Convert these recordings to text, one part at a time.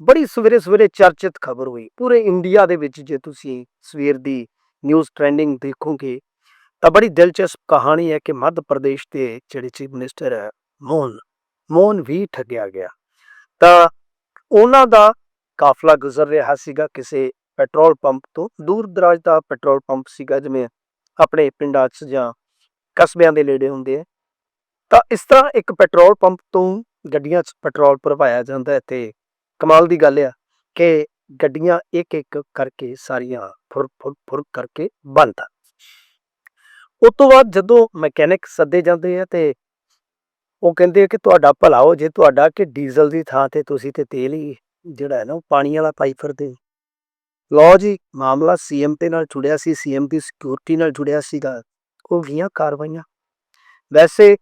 ਬੜੀ ਸਵੇਰੇ ਸਵੇਰੇ ਚਰਚਿਤ ਖਬਰ ਹੋਈ। ਪੂਰੇ ਇੰਡੀਆ ਦੇ ਵਿੱਚ ਜੇ ਤੁਸੀਂ ਸਵੇਰ ਦੀ ਨਿਊਜ਼ ਟ੍ਰੈਂਡਿੰਗ ਦੇਖੋਗੇ, ਤਾਂ ਬੜੀ ਦਿਲਚਸਪ ਕਹਾਣੀ ਹੈ ਕਿ ਮੱਧ ਪ੍ਰਦੇਸ਼ ਦੇ ਜਿਹੜੇ ਚੀਫ ਮਿਨਿਸਟਰ ਹੈ, ਮੋਹਨ ਮੋਹਨ ਵੀ ਠੱਗਿਆ ਗਿਆ। ਤਾਂ ਉਹਨਾਂ ਦਾ ਕਾਫਲਾ ਗੁਜ਼ਰ ਰਿਹਾ ਸੀਗਾ ਕਿਸੇ ਪੈਟਰੋਲ ਪੰਪ ਤੋਂ। ਦੂਰ ਦਰਾਜ ਦਾ ਪੈਟਰੋਲ ਪੰਪ ਸੀਗਾ, ਜਿਵੇਂ ਆਪਣੇ ਪਿੰਡਾਂ 'ਚ ਜਾਂ ਕਸਬਿਆਂ ਦੇ ਨੇੜੇ ਹੁੰਦੇ ਆ। ਤਾਂ ਇਸ ਤਰ੍ਹਾਂ ਇੱਕ ਪੈਟਰੋਲ ਪੰਪ ਤੋਂ ਗੱਡੀਆਂ 'ਚ ਪੈਟਰੋਲ ਭਰਵਾਇਆ ਜਾਂਦਾ ਹੈ ਤੇ ਕਮਾਲ ਦੀ ਗੱਲ ਆ ਕਿ ਗੱਡੀਆਂ ਇੱਕ ਇੱਕ ਕਰਕੇ ਸਾਰੀਆਂ ਫੁਰ ਫੁਰ ਫੁਰ ਕਰਕੇ ਬੰਦ ਉਸ ਤੋਂ ਬਾਅਦ ਜਦੋਂ ਮਕੈਨਿਕ ਸੱਦੇ ਜਾਂਦੇ ਆ ਤੇ ਉਹ ਕਹਿੰਦੇ ਆ ਕਿ ਤੁਹਾਡਾ ਭਲਾ ਹੋ ਜੇ, ਤੁਹਾਡਾ ਕਿ ਡੀਜ਼ਲ ਦੀ ਥਾਂ ਤੇ ਤੁਸੀਂ ਤੇ ਤੇਲ ਹੀ ਜਿਹੜਾ ਹੈ ਨਾ ਉਹ ਪਾਣੀ ਵਾਲਾ ਪਾਈ ਫਿਰਦੇ ਹੋ। ਲਓ ਜੀ, ਮਾਮਲਾ ਸੀਐਮ ਤੇ ਨਾਲ ਜੁੜਿਆ ਸੀ, ਸੀਐਮ ਦੀ ਸਿਕਿਉਰਿਟੀ ਨਾਲ ਜੁੜਿਆ ਸੀਗਾ, ਉਹ ਗਈਆਂ ਕਾਰਵਾਈਆਂ ਵੈਸੇ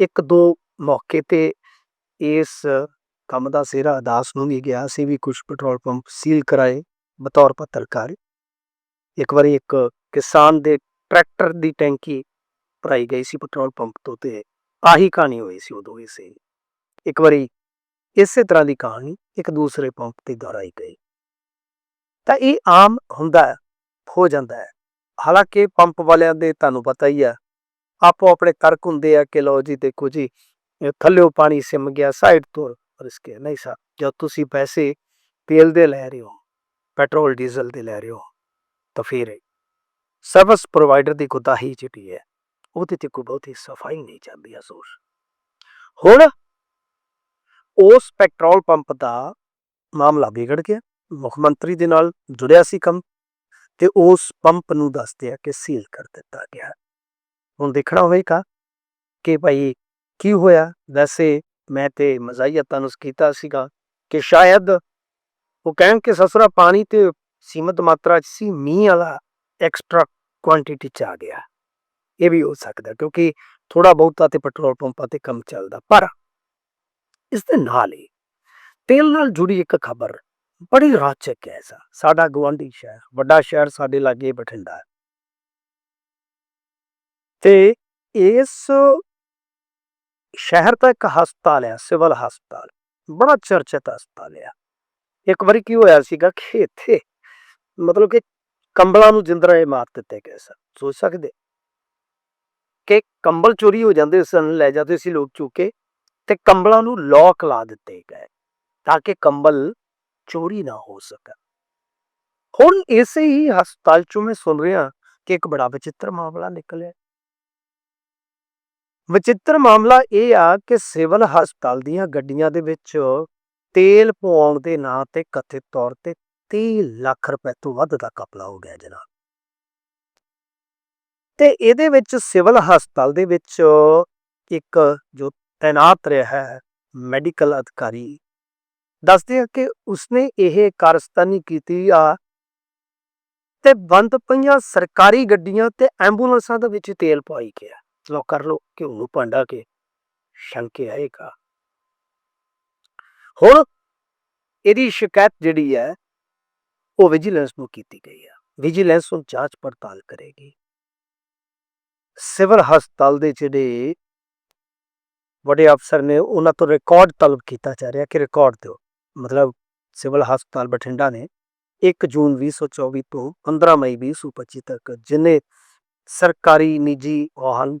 ਇੱਕ ਦੋ ਮੌਕੇ ਤੇ ਇਸ ਕੰਮ ਦਾ ਸਿਹਰਾ ਅਦਾਸ ਨੂੰ ਵੀ ਗਿਆ ਸੀ ਵੀ ਕੁਝ ਪੈਟਰੋਲ ਪੰਪ ਸੀਲ ਕਰਾਏ, ਬਤੌਰ ਪੱਤਰਕਾਰ। ਇੱਕ ਵਾਰੀ ਇੱਕ ਕਿਸਾਨ ਦੇ ਟਰੈਕਟਰ ਦੀ ਟੈਂਕੀ ਭਰਾਈ ਗਈ ਸੀ ਪੈਟਰੋਲ ਪੰਪ ਤੋਂ ਤੇ ਆਹੀ ਕਹਾਣੀ ਹੋਈ ਸੀ ਉਦੋਂ ਵੀ ਸੀ ਇੱਕ ਵਾਰੀ ਇਸੇ ਤਰ੍ਹਾਂ ਦੀ ਕਹਾਣੀ ਇੱਕ ਦੂਸਰੇ ਪੰਪ ਤੇ ਦੁਹਰਾਈ ਗਈ। ਤਾਂ ਇਹ ਆਮ ਹੁੰਦਾ ਹੋ ਜਾਂਦਾ ਹੈ। ਹਾਲਾਂਕਿ ਪੰਪ ਵਾਲਿਆਂ ਦੇ ਤੁਹਾਨੂੰ ਪਤਾ ਹੀ ਆ ਆਪੋ ਆਪਣੇ ਤਰਕ ਹੁੰਦੇ ਆ ਕਿ ਲਓ ਜੀ ਦੇਖੋ ਜੀ ਇਹ ਥੱਲਿਓ ਪਾਣੀ ਸਿਮ ਗਿਆ, ਸਾਈਡ ਤੋਂ ਰਿਸਕੇ ਨਹੀਂ ਸਾ ਜਦ ਤੁਸੀਂ ਪੈਸੇ ਤੇਲ ਦੇ ਲੈ ਰਹੇ ਹੋ, ਪੈਟਰੋਲ, ਡੀਜ਼ਲ ਦੇ ਲੈ ਰਹੇ ਹੋ, ਤਾਂ ਫਿਰ ਸਰਵਿਸ ਪ੍ਰੋਵਾਈਡਰ ਦੀ ਕੋਤਾਹੀ ਜਿਹੜੀ ਹੈ, ਉਹਦੇ ਤੇ ਕੋਈ ਬਹੁਤੀ ਸਫ਼ਾਈ ਨਹੀਂ ਜਾਂਦੀ ਅਸੂਰ ਹੁਣ ਉਸ ਪੈਟਰੋਲ ਪੰਪ ਦਾ ਮਾਮਲਾ ਵਿਗੜ ਗਿਆ। ਮੁੱਖ ਮੰਤਰੀ ਦੇ ਨਾਲ ਜੁੜਿਆ ਸੀ ਕੰਮ ਤੇ ਉਸ ਪੰਪ ਨੂੰ ਦੱਸਦੇ ਆ ਕਿ ਸੀਲ ਕਰ ਦਿੱਤਾ ਗਿਆ। ਹੁਣ ਦੇਖਣਾ ਹੋਵੇਗਾ ਕਿ ਭਾਈ ਕੀ ਹੋਇਆ। ਵੈਸੇ ਮੈਂ ਤੇ ਮਜ਼ਾਹੀਆ ਤਨਸ ਕੀਤਾ ਸੀਗਾ ਕਿ ਸ਼ਾਇਦ ਉਹ ਕਹਿਣ ਕਿ ਸਸਰਾ ਪਾਣੀ ਤੇ ਸੀਮਤ ਮਾਤਰਾ ਚ ਸੀ, ਮੀਂਹ ਵਾਲਾ ਐਕਸਟਰਾ ਕੁਆਂਟੀਟੀ ਚ ਆ ਗਿਆ। ਇਹ ਵੀ ਹੋ ਸਕਦਾ ਕਿਉਂਕਿ ਥੋੜਾ ਬਹੁਤਾ ਤੇ ਪੈਟਰੋਲ ਪੰਪਾਂ ਤੇ ਕੰਮ ਚੱਲਦਾ। ਪਰ ਇਸ ਦੇ ਨਾਲ ਹੀ ਤੇਲ ਨਾਲ ਜੁੜੀ ਇੱਕ ਖਬਰ ਬੜੀ ਰਾਚਕ ਹੈ ਸਾ ਸਾਡਾ ਗਵਾਂਢੀ ਸ਼ਹਿਰ, ਵੱਡਾ ਸ਼ਹਿਰ ਸਾਡੇ ਲਾਗੇ ਬਠਿੰਡਾ ਤੇ ਇਸ ਸ਼ਹਿਰ ਦਾ ਇੱਕ ਹਸਪਤਾਲ ਆ ਸਿਵਲ ਹਸਪਤਾਲ ਬੜਾ ਚਰਚਿਤ ਹਸਪਤਾਲ ਆ ਇੱਕ ਵਾਰੀ ਕੀ ਹੋਇਆ ਸੀਗਾ ਕਿ ਇੱਥੇ ਮਤਲਬ ਕਿ ਕੰਬਲਾਂ ਨੂੰ ਜਿੰਦਰਾ ਇਹ ਮਾਰ ਦਿੱਤੇ ਗਏ ਸਨ ਸੋਚ ਸਕਦੇ ਕਿ ਕੰਬਲ ਚੋਰੀ ਹੋ ਜਾਂਦੇ ਸਨ ਲੈ ਜਾਂਦੇ ਸੀ ਲੋਕ ਚੁੱਕ ਕੇ ਤੇ ਕੰਬਲਾਂ ਨੂੰ ਲੌਕ ਲਾ ਦਿੱਤੇ ਗਏ ਤਾਂ ਕਿ ਕੰਬਲ ਚੋਰੀ ਨਾ ਹੋ ਸਕਣ ਹੁਣ ਇਸੇ ਹੀ ਹਸਪਤਾਲ ਚੋਂ ਮੈਂ ਸੁਣ ਰਿਹਾ ਕਿ ਇੱਕ ਬੜਾ ਵਿਚਿੱਤਰ ਮਾਮਲਾ ਨਿਕਲਿਆ ਵਿਚਿੱਤਰ ਮਾਮਲਾ ਇਹ ਆ ਕਿ ਸਿਵਲ ਹਸਪਤਾਲ ਦੀਆਂ ਗੱਡੀਆਂ ਦੇ ਵਿੱਚ ਤੇਲ ਪਵਾਉਣ ਦੇ ਨਾਂ ਤੇ ਕਥਿਤ ਤੌਰ ਤੇ 30 ਲੱਖ ਰੁਪਏ ਤੋਂ ਵੱਧ ਦਾ ਕਪਲਾ ਹੋ ਗਿਆ ਜਨਾਬ। ਤੇ ਇਹਦੇ ਵਿੱਚ ਸਿਵਲ ਹਸਪਤਾਲ ਦੇ ਵਿੱਚ ਇੱਕ ਜੋ ਤੈਨਾਤ ਰਿਹਾ ਹੈ ਮੈਡੀਕਲ ਅਧਿਕਾਰੀ ਦੱਸਦੇ ਆ ਕਿ ਉਸਨੇ ਇਹ ਕਾਰਸਤਾਨੀ ਕੀਤੀ ਆ ਤੇ ਬੰਦ ਪਈਆਂ ਸਰਕਾਰੀ ਗੱਡੀਆਂ ਤੇ ਐਂਬੂਲੈਂਸਾਂ ਦੇ ਵਿੱਚ ਤੇਲ ਪਾਈ ਗਿਆ। ਲੋ ਕਰ ਲੋ ਕਿ ਉਹਨੂੰ ਭਾਂਡਾ ਕੇ ਸ਼ੰਕੇ ਆਏਗਾ। ਹੁਣ ਇਹਦੀ ਸ਼ਿਕਾਇਤ ਜਿਹੜੀ ਹੈ, ਉਹ ਵਿਜੀਲੈਂਸ ਨੂੰ ਕੀਤੀ ਗਈ ਹੈ। ਵਿਜੀਲੈਂਸ ਉਹ ਜਾਂਚ ਪੜਤਾਲ ਕਰੇਗੀ। ਸਿਵਲ ਹਸਪਤਾਲ ਦੇ ਜਿਹੜੇ ਵੱਡੇ ਅਫਸਰ ਨੇ, ਉਹਨਾਂ ਤੋਂ ਰਿਕਾਰਡ ਤਲਬ ਕੀਤਾ ਜਾ ਰਿਹਾ ਕਿ ਰਿਕਾਰਡ ਦਿਓ। ਮਤਲਬ ਸਿਵਲ ਹਸਪਤਾਲ ਬਠਿੰਡਾ ਨੇ 1 ਜੂਨ 2024 ਤੋਂ 15 ਮਈ 2025 ਤੱਕ ਜਿੰਨੇ ਸਰਕਾਰੀ, ਨਿੱਜੀ ਵਾਹਨ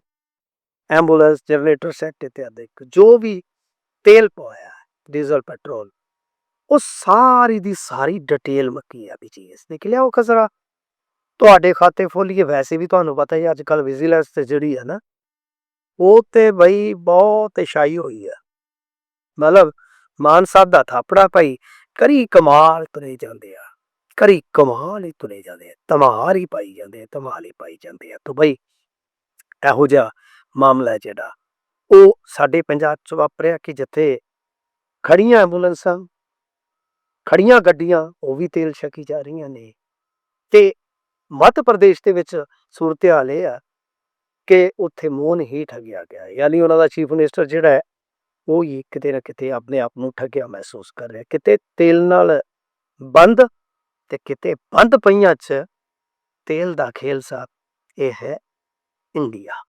ਐਂਬੂਲੈਂਸ, ਜਨਰੇਟਰ ਸੈੱਟ ਇਤਿਆਦਿ ਜੋ ਵੀ ਤੇਲ ਪਵਾਇਆ ਡੀਜ਼ਲ, ਪੈਟਰੋਲ, ਉਹ ਸਾਰੀ ਦੀ ਸਾਰੀ ਡਿਟੇਲ ਮੱਕੀ ਆ ਵੀ ਜੀ, ਇਸ ਨੇ ਲਿਆਓ ਖਸਰਾ? ਤੁਹਾਡੇ ਖਾਤੇ ਖੋਲੀਏ, ਵੈਸੇ ਵੀ ਤੁਹਾਨੂੰ ਪਤਾ ਹੀ ਅੱਜ ਕੱਲ ਵਿਜੀਲੈਂਸ ਤੇ ਜਿਹੜੀ ਹੈ ਨਾ, ਉਹ ਤੇ ਬਈ ਬਹੁਤ ਸ਼ਾਈ ਹੋਈ ਆ। ਮਤਲਬ ਮਾਨ ਸਾਹਿਬ ਦਾ ਥਾਪੜਾ ਭਾਈ, ਕਰੀ ਕਮਾਲ ਤੁਰੇ ਜਾਂਦੇ ਆ, ਕਰੀ ਕਮਾਲ ਹੀ ਤੁਰੇ ਜਾਂਦੇ ਆ, ਧਮਾਲ ਹੀ ਪਾਈ ਜਾਂਦੇ ਆ, ਧਮਾਲ ਹੀ ਪਾਈ ਜਾਂਦੇ ਆ, ਤਾਂ ਬਈ ਇਹੋ ਜਿਹਾ ਮਾਮਲਾ ਹੈ ਜਿਹੜਾ। ਉਹ ਸਾਡੇ ਪੰਜਾਬ ਚ ਵਾਪਰਿਆ ਕਿ ਜਿੱਥੇ ਖੜੀਆਂ ਐਂਬੂਲੈਂਸਾਂ ਖੜੀਆਂ ਗੱਡੀਆਂ, ਉਹ ਵੀ ਤੇਲ ਛਕੀ ਜਾ ਰਹੀਆਂ ਨੇ। ਤੇ ਮੱਧ ਪ੍ਰਦੇਸ਼ ਦੇ ਵਿੱਚ ਸੂਰਤ ਹਾਲ ਇਹ ਆ ਕਿ ਉੱਥੇ ਮੋਹਨ ਹੀ ਠੱਗਿਆ ਗਿਆ। ਯਾਨੀ ਉਹਨਾਂ ਦਾ ਚੀਫ ਮਿਨਿਸਟਰ ਜਿਹੜਾ ਹੈ, ਉਹ ਹੀ ਕਿਤੇ ਨਾ ਕਿਤੇ ਆਪਣੇ ਆਪ ਨੂੰ ਠੱਗਿਆ ਮਹਿਸੂਸ ਕਰ ਰਿਹਾ। ਕਿਤੇ ਤੇਲ ਨਾਲ ਬੰਦ ਤੇ ਕਿਤੇ ਬੰਦ ਪਈਆਂ ਚ ਤੇਲ ਦਾ ਖੇਲ ਸਾਹਿਬ ਇਹ ਹੈ ਇੰਡੀਆ।